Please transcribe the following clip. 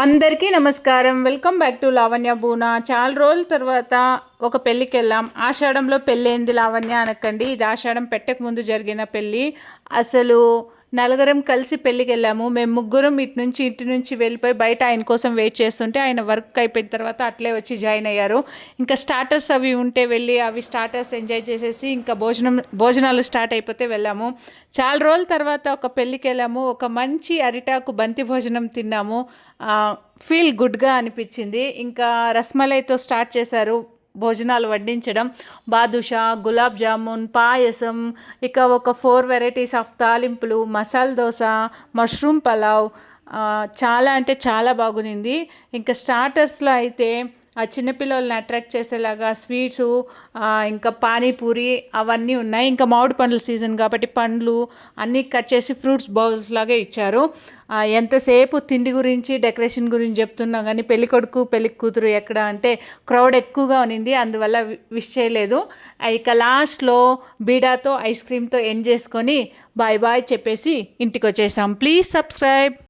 అందరికీ నమస్కారం. Welcome back to Lavanya బూనా చాలా రోజుల తర్వాత ఒక పెళ్ళికి వెళ్ళాం. ఆషాఢంలో పెళ్ళి లావణ్య అనకండి. ఇది ఆషాఢం పెట్టక ముందు జరిగిన పెళ్ళి. అసలు నలుగురం కలిసి పెళ్ళికి వెళ్ళాము మేము ముగ్గురం ఇటు నుంచి ఇంటి నుంచి వెళ్ళిపోయి బయట ఆయన కోసం వెయిట్ చేస్తుంటే ఆయన వర్క్ అయిపోయిన తర్వాత అట్లే వచ్చి జాయిన్ అయ్యారు. ఇంకా స్టార్టర్స్ అవి ఉంటే వెళ్ళి అవి స్టార్టర్స్ ఎంజాయ్ చేసేసి ఇంకా భోజనం భోజనాలు స్టార్ట్ అయిపోతే వెళ్ళాము. చాలా రోజుల తర్వాత ఒక పెళ్ళికి వెళ్ళాము ఒక మంచి అరిటాకు బంతి భోజనం తిన్నాము. ఫీల్ గుడ్గా అనిపించింది. ఇంకా రస్మలైతో స్టార్ట్ చేశారు. భోజనాలు వడ్డించడం బాదుషా గులాబ్ జామున్ పాయసం ఇక ఒక ఫోర్ వెరైటీస్ ఆఫ్ తాలింపులు మసాలా దోశ మష్రూమ్ పలావ్ చాలా అంటే చాలా బాగునింది ఇంకా స్టార్టర్స్లో అయితే ఆ చిన్నపిల్లల్ని అట్రాక్ట్ చేసేలాగా స్వీట్స్ ఇంకా పానీపూరి అవన్నీ ఉన్నాయి. ఇంకా మామిడి పండ్ల సీజన్ కాబట్టి పండ్లు అన్నీ కట్ చేసి ఫ్రూట్స్ బౌల్స్ లాగా ఇచ్చారు. ఎంతసేపు తిండి గురించి డెకరేషన్ గురించి చెప్తున్నా కానీ పెళ్ళి కొడుకు పెళ్ళి కూతురు ఎక్కడ అంటే క్రౌడ్ ఎక్కువగా ఉన్నింది. అందువల్ల విష్ చేయలేదు. ఇక లాస్ట్లో బీడాతో ఐస్ క్రీమ్తో ఎండ్ చేసుకొని బాయ్ బాయ్ చెప్పేసి ఇంటికి వచ్చేసాం. Please subscribe.